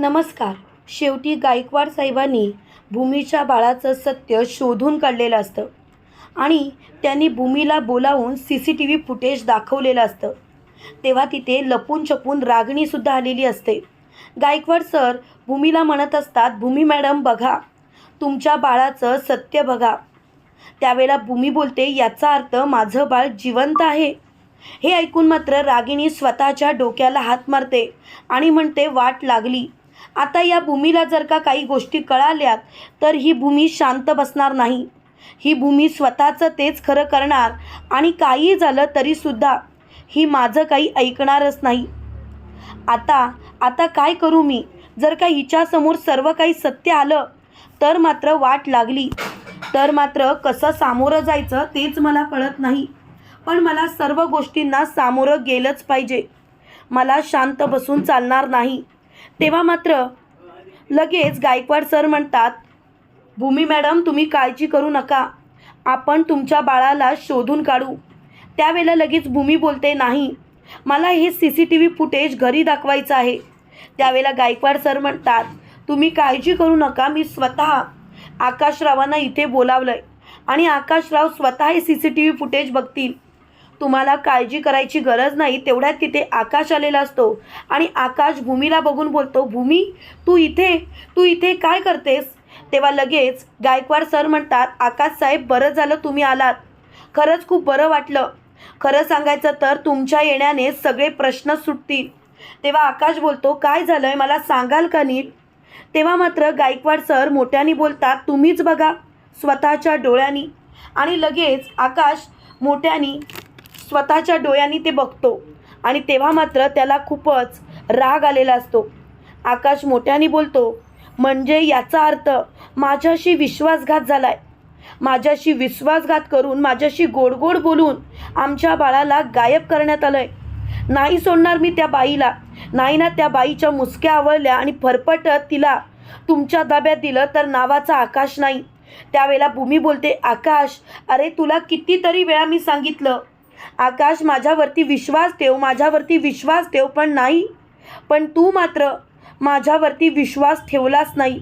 नमस्कार. शेवटी गायकवाड साहेबांनी भूमीच्या बाळाचं सत्य शोधून काढलेलं असतं. आणि त्यांनी भूमीला बोलावून C C T V footage दाखवलेलं असतं. तेव्हा तिथे लपून छपून रागणीसुद्धा आलेली असते. गायकवाड सर भूमीला म्हणत असतात भूमी मॅडम बघा. तुमच्या बाळाचं सत्य बघा. त्यावेळेला भूमी बोलते याचा अर्थ माझं बाळ जिवंत आहे. हे ऐकून मात्र रागिणी स्वतःच्या डोक्याला हात मारते आणि म्हणते वाट लागली. आता या भूमीला जर का काही गोष्टी कळाल्यात तर ही भूमी शांत बसणार नाही. ही भूमी स्वतःचं तेच खरं करणार आणि काही झालं तरीसुद्धा ही माझं काही ऐकणारच नाही. आता आता काय करू मी? जर का हिच्यासमोर सर्व काही सत्य आलं तर मात्र वाट लागली. तर मात्र कसं सामोरं जायचं तेच मला कळत नाही. पण मला सर्व गोष्टींना सामोरं गेलंच पाहिजे. मला शांत बसून चालणार नाही. तेव्हा मात्र लगेच गायकवाड सर म्हणतात भूमी मॅडम तुम्ही काळजी करू नका. आपण तुमच्या बाळाला शोधून काढू. त्यावेळेला लगेच भूमी बोलते नाही. मला हे C C T V footage घरी दाखवायचं आहे. त्यावेळेला गायकवाड सर म्हणतात तुम्ही काळजी करू नका मी स्वतः आकाशरावांना इथे बोलावलं आहे आणि आकाशराव स्वतः हे C C T V footage बघतील. तुम्हाला काळजी करायची गरज नाही तेवढ्यात तिथे आकाश आलेला असतो. आणि आकाश भूमीला बघून बोलतो भूमी तू इथे? तू इथे काय करतेस? तेव्हा लगेच गायकवाड सर म्हणतात आकाश साहेब बरं झालं तुम्ही आलात. खरंच खूप बरं वाटलं. खरं सांगायचं तर तुमच्या येण्याने सगळे प्रश्न सुटतील. तेव्हा आकाश बोलतो काय झालं आहे मला सांगाल का नीट? तेव्हा मात्र गायकवाड सर मोठ्याने बोलतात तुम्हीच बघा स्वतःच्या डोळ्यांनी. आणि लगेच आकाश मोठ्यानी स्वतःच्या डोळ्यांनी ते बघतो. आणि तेव्हा मात्र त्याला खूपच राग आलेला असतो. आकाश मोठ्याने बोलतो म्हणजे याचा अर्थ माझ्याशी विश्वासघात झालाय. माझ्याशी विश्वासघात करून माझ्याशी गोड गोड बोलून आमच्या बाळाला गायब करण्यात आलंय. नाही सोडणार मी त्या बाईला. नाही ना त्या बाईच्या मुसक्या आवळल्या आणि फरफटत तिला तुमच्या ताब्यात दिलं तर नावाचा आकाश नाही. त्यावेळेला भूमी बोलते आकाश अरे तुला कितीतरी वेळा मी सांगितलं आकाश माझ्यावरती विश्वास ठेव माझ्यावरती विश्वास ठेव पण नाही. पण तू मात्र माझ्यावरती विश्वास ठेवलास नाही.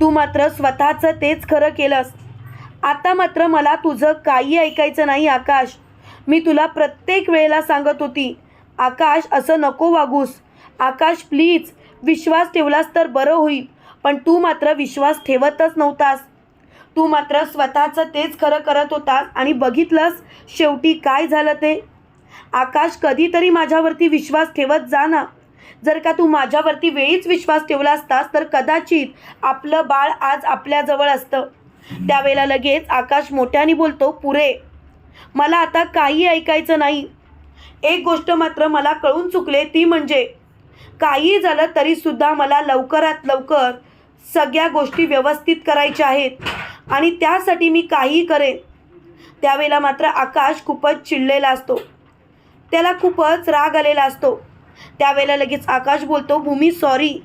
तू मात्र स्वतःचं तेच खरं केलंस. आता मात्र मला तुझं काही ऐकायचं नाही आकाश. मी तुला प्रत्येक वेळेला सांगत होती आकाश असं नको वागूस. आकाश प्लीज विश्वास ठेवलास तर बरं होईल पण तू मात्र विश्वास ठेवतच नव्हतास. तू मात्र स्वतःचं तेच खरं करत होतास आणि बघितलंस शेवटी काय झालं ते? आकाश कधीतरी माझ्यावरती विश्वास ठेवत जा ना. जर का तू माझ्यावरती वेळीच विश्वास ठेवला असतास तर कदाचित आपलं बाळ आज आपल्याजवळ असतं. त्यावेळेला लगेच आकाश मोठ्याने बोलतो पुरे मला आता काही ऐकायचं नाही. एक गोष्ट मात्र मला कळून चुकले ती म्हणजे काही झालं तरीसुद्धा मला लवकरात लवकर सगळ्या गोष्टी व्यवस्थित करायच्या आहेत. आणि त्यासाठी मी काहीही करेन. त्यावेळेला मात्र आकाश खूपच चिडलेला असतो. त्याला खूपच राग आलेला असतो. त्यावेळेला लगेच आकाश बोलतो भूमी सॉरी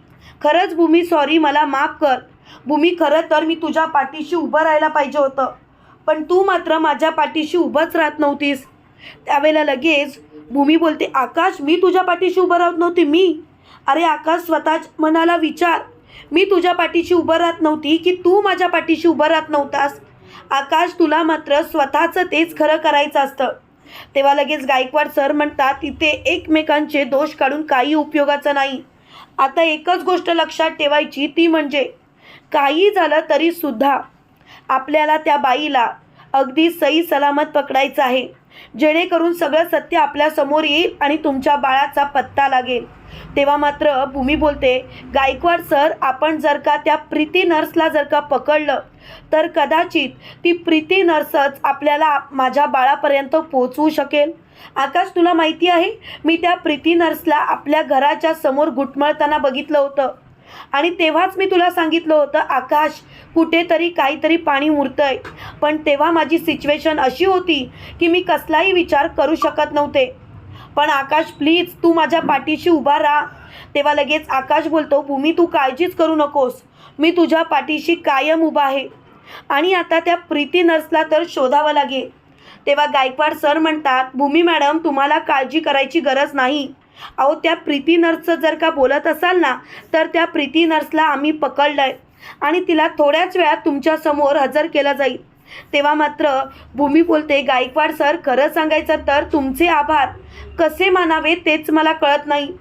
खरंच भूमी सॉरी मला माफ कर. भूमी खरं तर मी तुझ्या पाठीशी उभं राहायला पाहिजे होतं. पण तू मात्र माझ्या पाठीशी उभंच राहत नव्हतीस. त्यावेळेला लगेच भूमी बोलते आकाश मी तुझ्या पाठीशी उभं राहत नव्हती मी. अरे आकाश स्वतःच मनाला विचार. मी तुझ्या पाठीशी उभं राहत नव्हती की तू माझ्या पाठीशी उभं राहत नव्हतास. आकाश तुला मात्र स्वतःचं तेच खरं करायचं असतं. तेव्हा लगेच गायकवाड सर म्हणतात इथे एकमेकांचे दोष काढून काही उपयोगाचं नाही. आता एकच गोष्ट लक्षात ठेवायची ती म्हणजे काही झालं तरीसुद्धा आपल्याला त्या बाईला अगदी सही सलामत पकडायचं आहे. जेणेकरून सगळं सत्य आपल्यासमोर येईल आणि तुमच्या बाळाचा पत्ता लागेल. तेव्हा मात्र भूमी बोलते गायकवाड सर आपण जर का त्या प्रीती नर्सला जर का पकडलं तर कदाचित ती प्रीती नर्सच आपल्याला माझ्या बाळापर्यंत पोचवू शकेल. आकाश तुला माहिती आहे मी त्या प्रीती नर्सला आपल्या घराच्या समोर घुटमळताना बघितलं होतं. आणि तेव्हाच मी तुला सांगितलं होतं आकाश कुठेतरी काहीतरी पाणी मुरतंय. पण तेव्हा माझी सिच्युएशन अशी होती की मी कसलाही विचार करू शकत नव्हते. पण आकाश प्लीज तू माझ्या पाठीशी उभा राहा. तेव्हा लगेच आकाश बोलतो भूमी तू काळजीच करू नकोस. मी तुझ्या पाठीशी कायम उभा आहे. आणि आता त्या प्रीती नर्सला तर शोधावं लागेल. तेव्हा गायकवाड सर म्हणतात भूमी मॅडम तुम्हाला काळजी करायची गरज नाही. अहो त्या प्रीती नर्सचं जर का बोलत असाल ना तर त्या प्रीती नर्सला आम्ही पकडलं आहे आणि तिला थोड्याच वेळात तुमच्यासमोर हजर केलं जाईल. तेव्हा मात्र भूमी बोलते गायकवाड सर खरं सांगायचं तर तुमचे आभार. कसे मानावे तेच मला कळत नाही.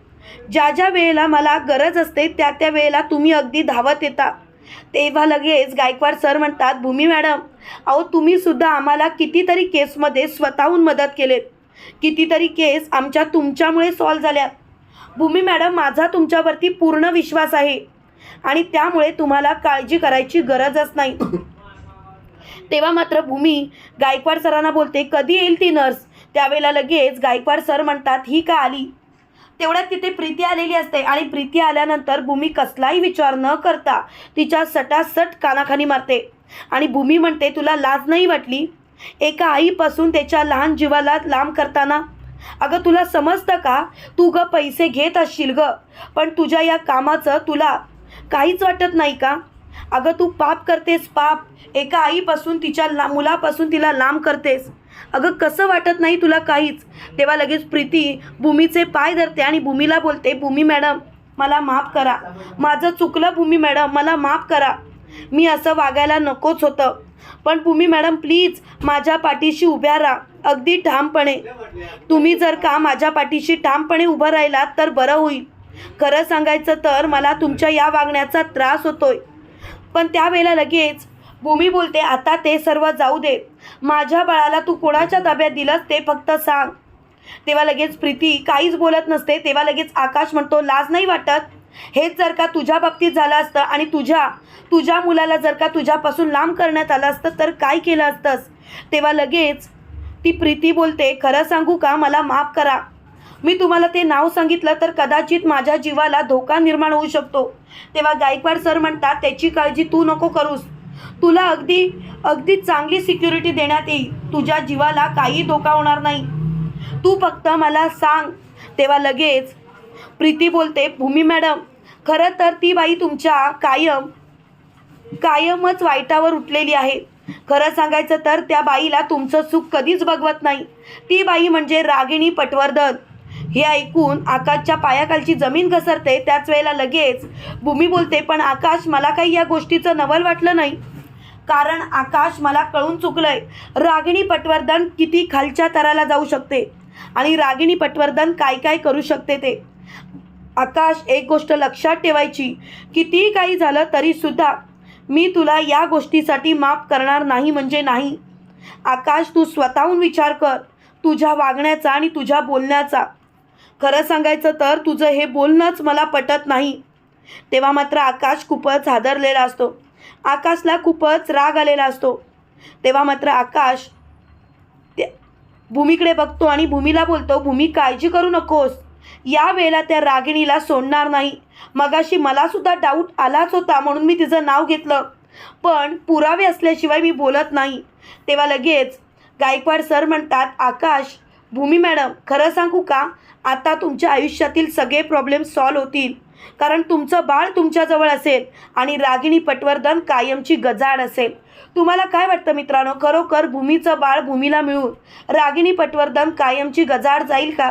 ज्या ज्या वेळेला मला गरज असते त्या त्या वेळेला तुम्ही अगदी धावत येता. तेव्हा लगेच गायकवाड सर म्हणतात भूमी मॅडम अहो तुम्हीसुद्धा आम्हाला कितीतरी केसमध्ये स्वतःहून मदत केलेत. कितीतरी केस आमच्या तुमच्यामुळे सॉल्व झाल्यात. भूमी मॅडम माझा तुमच्यावरती पूर्ण विश्वास आहे. आणि त्यामुळे तुम्हाला काळजी करायची गरजच नाही. तेव्हा मात्र भूमी गायकवाड सरांना बोलते कधी येईल ती नर्स त्यावेळेला लगेच गायकवाड सर म्हणतात ही का आली? तेवढ्यात तिथे प्रीती आलेली असते आणि प्रीती आल्यानंतर भूमी कसलाही विचार न करता तिच्या सटासट कानाखानी मारते. आणि भूमी म्हणते तुला लाज नाही वाटली? एका आईपासून त्याच्या लहान जीवाला लांब करताना. अगं तुला समजतं का? तू ग पैसे घेत असशील ग पण तुझ्या या कामाचं तुला काहीच वाटत नाही का? अगं तू पाप करतेस पाप. एका आईपासून तिच्या ला मुलापासून तिला लांब करतेस. अगं कसं वाटत नाही तुला काहीच? तेव्हा लगेच प्रीती भूमीचे पाय धरते आणि भूमीला बोलते भूमी मॅडम मला माफ करा. माझं चुकलं भूमी मॅडम मला माफ करा. मी असं वागायला नकोच होतं. पण तुम्ही मॅडम प्लीज माझ्या पाठीशी उभ्या राहा. अगदी ठामपणे. तुम्ही जर का माझ्या पाठीशी ठामपणे उभं राहिलात तर बरं होईल. खरं सांगायचं तर मला तुमच्या या वागण्याचा त्रास होतोय. पण त्यावेळेला लगेच भूमी बोलते आता ते सर्व जाऊ दे. माझ्या बाळाला तू कोणाच्या ताब्यात दिलंस ते फक्त सांग. तेव्हा लगेच प्रीती काहीच बोलत नसते तेव्हा लगेच आकाश म्हणतो लाज नाही वाटत? हेच जर का तुझ्या बाबतीत झालं असतं आणि तुझ्या तुझ्या मुलाला जर का तुझ्यापासून लांब करण्यात आलं असतं तर काय केलं असतंस? तेव्हा लगेच ती प्रीती बोलते खरं सांगू का? मला माफ करा. मी तुम्हाला ते नाव सांगितलं तर कदाचित माझ्या जीवाला धोका निर्माण होऊ शकतो. तेव्हा गायकवाड सर म्हणतात त्याची काळजी तू नको करूस. तुला अगदी अगदी चांगली सिक्युरिटी देण्यात येईल. तुझ्या जीवाला काही धोका होणार नाही. तू फक्त मला सांग. तेव्हा लगेच प्रीती बोलते भूमी मॅडम खरं तर ती बाई तुमच्या कायम कायमच वाईटावर उठलेली आहे. खरं सांगायचं तर त्या बाईला तुमचं सुख कधीच बघवत नाही. ती बाई म्हणजे रागिणी पटवर्धन. हे ऐकून आकाशच्या पायाखालची जमीन घसरते. त्याच वेळेला लगेच भूमी बोलते पण आकाश मला काही या गोष्टीचं नवल वाटलं नाही. कारण आकाश मला कळून चुकलंय. रागिणी पटवर्धन किती खालच्या तराला जाऊ शकते आणि रागिणी पटवर्धन काय काय करू शकते ते? आकाश एक गोष्ट लक्षात ठेवायची कितीही काही झालं तरीसुद्धा मी तुला या गोष्टीसाठी माफ करणार नाही म्हणजे नाही. आकाश तू स्वतःहून विचार कर तुझ्या वागण्याचा आणि तुझ्या बोलण्याचा. खरं सांगायचं तर तुझं हे बोलणंच मला पटत नाही. तेव्हा मात्र आकाश खूपच हादरलेला असतो. आकाशला खूपच राग आलेला असतो. तेव्हा मात्र आकाश ते भूमीकडे बघतो आणि भूमीला बोलतो भूमी काळजी करू नकोस. या वेळेला त्या रागिणीला सोडणार नाही. मगाशी मलासुद्धा डाऊट आलाच होता म्हणून मी तिचं नाव घेतलं. पण पुरावे असल्याशिवाय मी बोलत नाही. तेव्हा लगेच गायकवाड सर म्हणतात आकाश भूमी मॅडम खरं सांगू का? आता तुमच्या आयुष्यातील सगळे प्रॉब्लेम सॉल्व होतील. कारण तुमचं बाळ तुमच्याजवळ असेल आणि रागिणी पटवर्धन कायमची गजाड असेल. तुम्हाला काय वाटतं मित्रांनो? खरोखर भूमीचं बाळ भूमीला मिळून रागिणी पटवर्धन कायमची गजाड जाईल का?